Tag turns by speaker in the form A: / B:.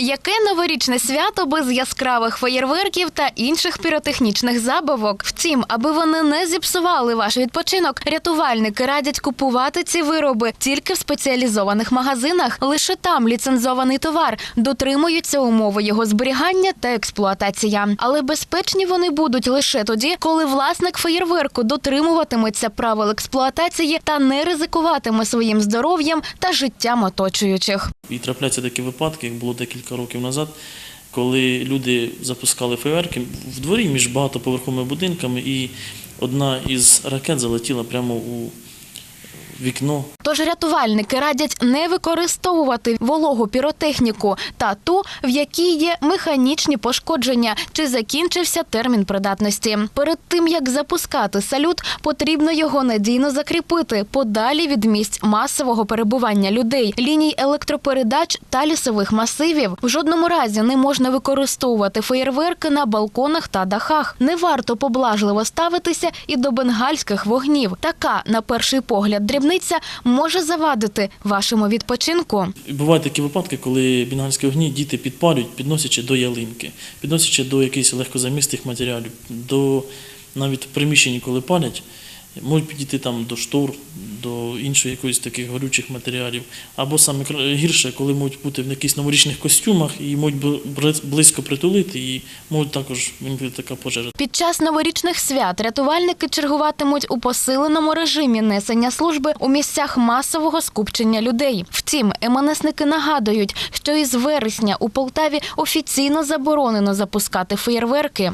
A: Яке новорічне свято без яскравих феєрверків та інших піротехнічних забавок? Втім, аби вони не зіпсували ваш відпочинок, рятувальники радять купувати ці вироби тільки в спеціалізованих магазинах. Лише там ліцензований товар дотримуються умови його зберігання та експлуатація. Але безпечні вони будуть лише тоді, коли власник феєрверку дотримуватиметься правил експлуатації та не ризикуватиме своїм здоров'ям та життям оточуючих.
B: І трапляються такі випадки, як було декілька років назад, коли люди запускали фейерверки в дворі між багатоповерховими будинками, і одна із ракет залетіла прямо у вікно
A: Тож рятувальники радять не використовувати вологу піротехніку та ту, в якій є механічні пошкодження чи закінчився термін придатності. Перед тим як запускати салют, потрібно його надійно закріпити подалі від місць масового перебування людей, ліній електропередач та лісових масивів. В жодному разі не можна використовувати феєрверки на балконах та дахах. Не варто поблажливо ставитися і до бенгальських вогнів. Така, на перший погляд, дрібниця може завадити вашому відпочинку.
B: Бувають такі випадки, коли бенгальські огні діти підпалюють, підносячи до ялинки, підносячи до якихось легкозамістих матеріалів, до навіть в приміщенні, коли палять, можуть підійти там до штор, до іншої якоїсь таких горючих матеріалів. Або саме гірше, коли можуть бути в якихось новорічних костюмах і можуть бли- бли- близько притулити, і можуть також виникнути така пожежа.
A: Під час новорічних свят рятувальники чергуватимуть у посиленому режимі несення служби у місцях масового скупчення людей. Втім, МНСники нагадують, що із вересня у Полтаві офіційно заборонено запускати феєрверки.